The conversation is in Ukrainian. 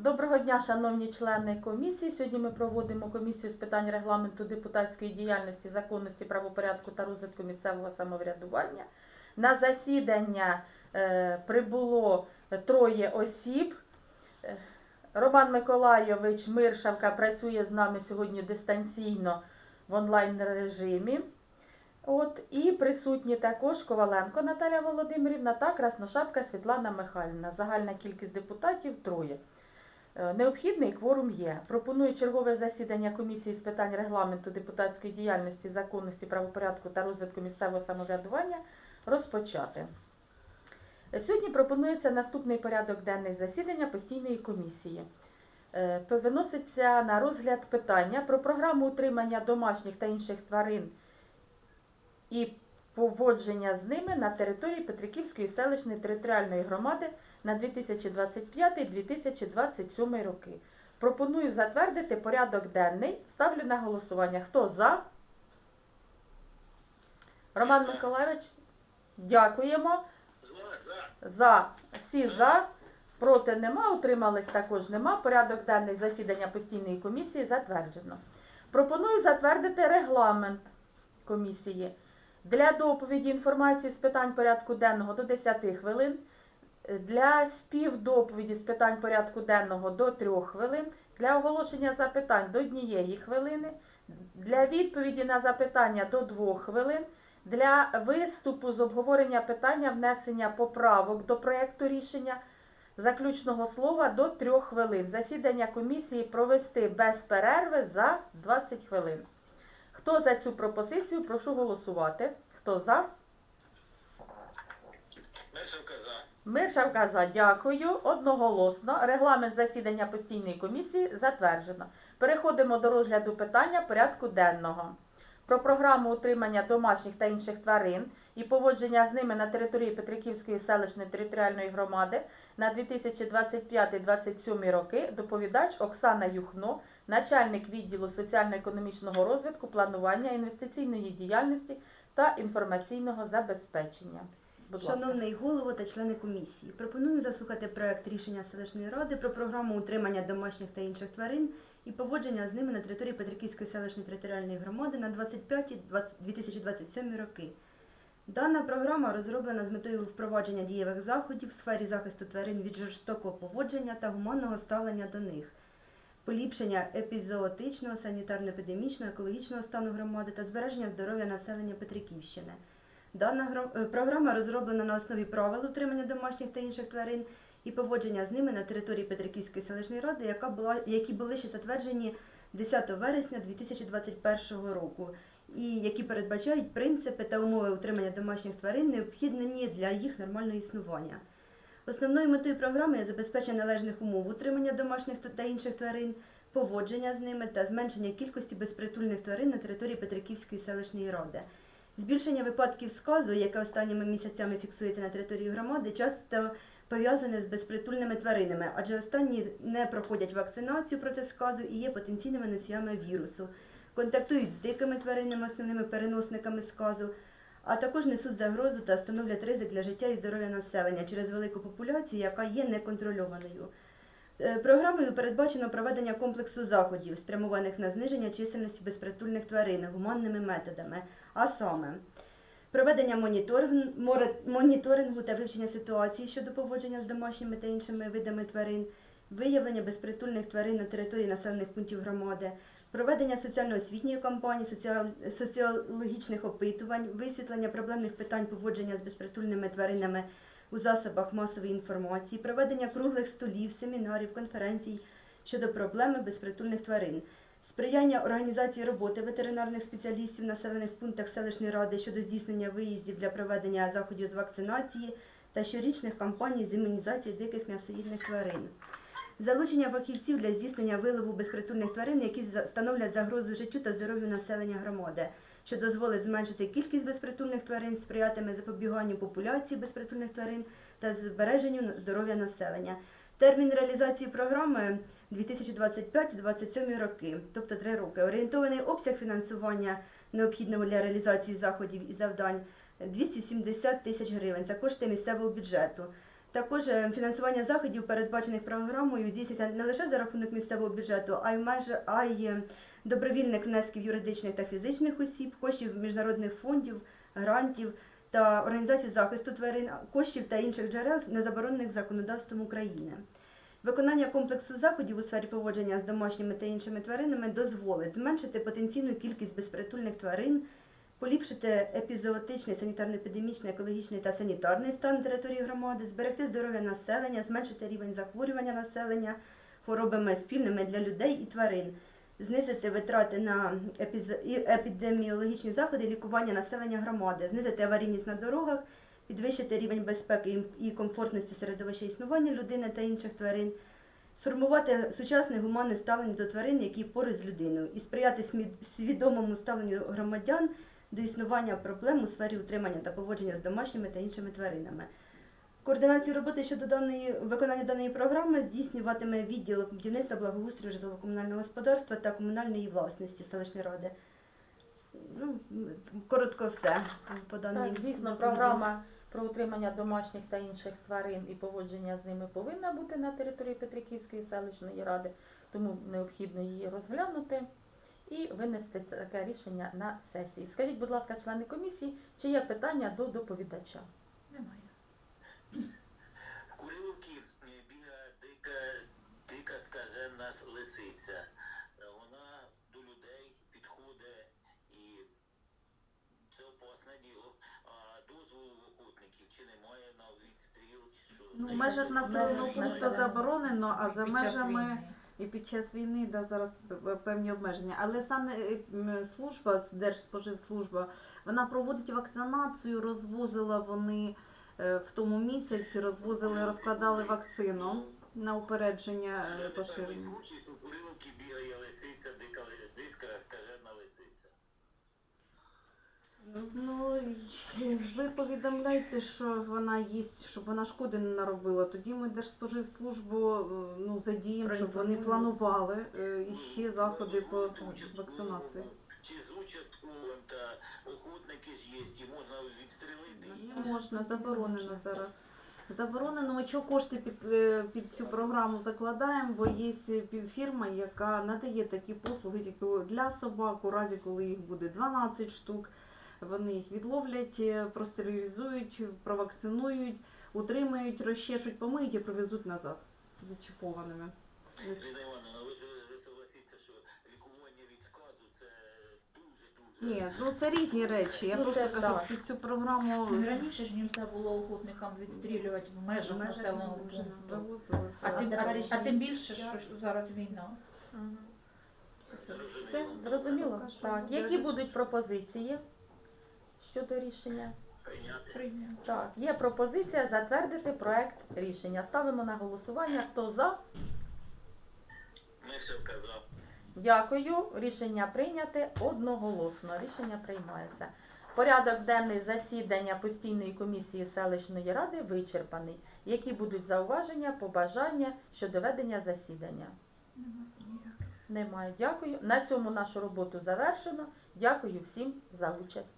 Доброго дня, шановні члени комісії. Сьогодні ми проводимо комісію з питань регламенту депутатської діяльності, законності, правопорядку та розвитку місцевого самоврядування. На засідання е, прибуло троє осіб. Е, Роман Миколайович Миршавка працює з нами сьогодні дистанційно в онлайн режимі. От, і присутні також Коваленко Наталя Володимирівна та Красношапка Світлана Михайлівна. Загальна кількість депутатів троє. Е, Необхідний кворум є. Пропоную чергове засідання комісії з питань регламенту депутатської діяльності, законності, правопорядку та розвитку місцевого самоврядування розпочати. Сьогодні пропонується наступний порядок денний засідання постійної комісії. Е, Виноситься на розгляд питання про програму утримання домашніх та інших тварин і поводження з ними на території Петриківської селищної територіальної громади на 2025-2027 роки. Пропоную затвердити порядок денний. Ставлю на голосування. Хто за? Роман Миколаївич, дякуємо. За. Всі за. Проти нема, утримались також нема. Порядок денний засідання постійної комісії затверджено. Пропоную затвердити регламент комісії. Для доповіді інформації з питань порядку денного до 10 хвилин. Для співдоповіді з питань порядку денного до 3 хвилин. Для оголошення запитань до 1 хвилини. Для відповіді на запитання до 2 хвилин. Для виступу з обговорення питання внесення поправок до проекту рішення заключного слова до 3 хвилин. Засідання комісії провести без перерви за 20 хвилин. Хто за цю пропозицію, прошу голосувати. Хто за? Мешавка за. Миршавка за. Дякую. Одноголосно. Регламент засідання постійної комісії затверджено. Переходимо до розгляду питання порядку денного. Про програму утримання домашніх та інших тварин і поводження з ними на території Петриківської селищної територіальної громади на 2025-2027 роки доповідач Оксана Юхно, начальник відділу соціально-економічного розвитку, планування інвестиційної діяльності та інформаційного забезпечення. Будь. Шановний голово та члени комісії, пропоную заслухати проект рішення селищної ради про програму утримання домашніх та інших тварин і поводження з ними на території Петриківської селищної територіальної громади на 25-2027 роки. Дана програма розроблена з метою впровадження дієвих заходів в сфері захисту тварин від жорстокого поводження та гуманного ставлення до них, поліпшення епізоотичного, санітарно-епідемічного, екологічного стану громади та збереження здоров'я населення Петриківщини. Дана е, програма розроблена на основі правил утримання домашніх та інших тварин і поводження з ними на території Петриківської селищної ради, яка була, які були ще затверджені 10 вересня 2021 року, і які передбачають принципи та умови утримання домашніх тварин, необхідні для їх нормального існування. Основною метою програми є забезпечення належних умов утримання домашніх та- та інших тварин, поводження з ними та зменшення кількості безпритульних тварин на території Петриківської селищної ради. Збільшення випадків сказу, яке останніми місяцями фіксується на території громади, часто пов'язане з безпритульними тваринами, адже останні не проходять вакцинацію проти сказу і є потенційними носіями вірусу, контактують з дикими тваринами, основними переносниками сказу, а також несуть загрозу та становлять ризик для життя і здоров'я населення через велику популяцію, яка є неконтрольованою. Е, Програмою передбачено проведення комплексу заходів, спрямованих на зниження чисельності безпритульних тварин гуманними методами, а саме проведення моніторингу, та вивчення ситуації щодо поводження з домашніми та іншими видами тварин, виявлення безпритульних тварин на території населених пунктів громади, проведення соціально-освітньої кампанії, соціологічних опитувань, висвітлення проблемних питань поводження з безпритульними тваринами у засобах масової інформації, проведення круглих столів, семінарів, конференцій щодо проблеми безпритульних тварин, сприяння організації роботи ветеринарних спеціалістів в населених пунктах селищної ради щодо здійснення виїздів для проведення заходів з вакцинації та щорічних кампаній з імунізації диких м'ясоїдних тварин. Залучення фахівців для здійснення вилову безпритульних тварин, які становлять загрозу життю та здоров'ю населення громади, що дозволить зменшити кількість безпритульних тварин, сприятиме запобіганню популяції безпритульних тварин та збереженню здоров'я населення. Термін реалізації програми 2025-2027 роки, тобто три роки. Орієнтований обсяг фінансування необхідного для реалізації заходів і завдань 270 тисяч гривень. Це кошти місцевого бюджету. Також е, фінансування заходів, передбачених програмою, здійснюється не лише за рахунок місцевого бюджету, а й майже а й е, добровільних внесків юридичних та фізичних осіб, коштів міжнародних фондів, грантів та організацій захисту тварин, коштів та інших джерел, не заборонених законодавством України. Виконання комплексу заходів у сфері поводження з домашніми та іншими тваринами дозволить зменшити потенційну кількість безпритульних тварин, поліпшити епізоотичний, санітарно-епідемічний, екологічний та санітарний стан території громади, зберегти здоров'я населення, зменшити рівень захворювання населення хворобами спільними для людей і тварин, знизити витрати на епідеміологічні заходи лікування населення громади, знизити аварійність на дорогах, підвищити рівень безпеки і- комфортності середовища існування людини та інших тварин, сформувати сучасне гуманне ставлення до тварин, які поруч з людиною, і сприяти свідомому ставленню громадян до існування проблем у сфері утримання та поводження з домашніми та іншими тваринами. Координацію роботи щодо даної виконання даної програми здійснюватиме відділ будівництва благоустрою житлово-комунального господарства та комунальної власності селищної ради. Ну, коротко все по даній Так, дійсно, програма про утримання домашніх та інших тварин і поводження з ними повинна бути на території Петриківської селищної ради, тому необхідно її розглянути і винести таке рішення на сесії. Скажіть, будь ласка, члени комісії, чи є питання до доповідача? Немає. В Курилівці е, бігає дика, дика скажена лисиця. Е, Вона до людей підходить і це опасне діло. Ну, в межах населеного пункту заборонено, а за межами і під час війни да, зараз певні обмеження. Але саме е, служба, Держспоживслужба, вона проводить вакцинацію, розвозила вони е, в тому місяці, розвозили, розкладали вакцину на упередження е, поширення. случай, що в Курилівці бігає лисиця, дика, ли- дика скажена лисиця. Ну, й- ви повідомляйте, що вона їсть, щоб вона шкоди не наробила. Тоді ми Держспоживслужбу е, ну, задіємо, щоб вони планували е, іще заходи по вакцинації. Чи з участковим охотники ж є, і можна відстрелити. Не можна, заборонено зараз. Заборонено, ми чого кошти під, е, під цю програму закладаємо, бо є фірма, яка надає такі послуги тільки для собак, у разі, коли їх буде 12 штук. Вони їх відловлять, е, простерилізують, провакцинують, утримають, розчешуть, помиють і привезуть назад зачіпованими. Ліна Івановна, ви ж согласіться, що лікування від сказу це дуже-дуже. Ні, ну це різні речі. Я Ну, просто це кажу, так. під цю програму Ну, Раніше ж нельзя було охотникам відстрілювати в межах межах населеного пункту. А тим, а, а тим більше, що зараз війна. Все, зрозуміло? Так. Які будуть пропозиції щодо рішення? Прийняти. Так, є пропозиція затвердити проект рішення. Ставимо на голосування. Хто за? Мисивка за. Дякую. Рішення прийняте одноголосно. Рішення приймається. Порядок денний засідання постійної комісії селищної ради вичерпаний. Які будуть зауваження, побажання щодо ведення засідання? Немає. Дякую. На цьому нашу роботу завершено. Дякую всім за участь.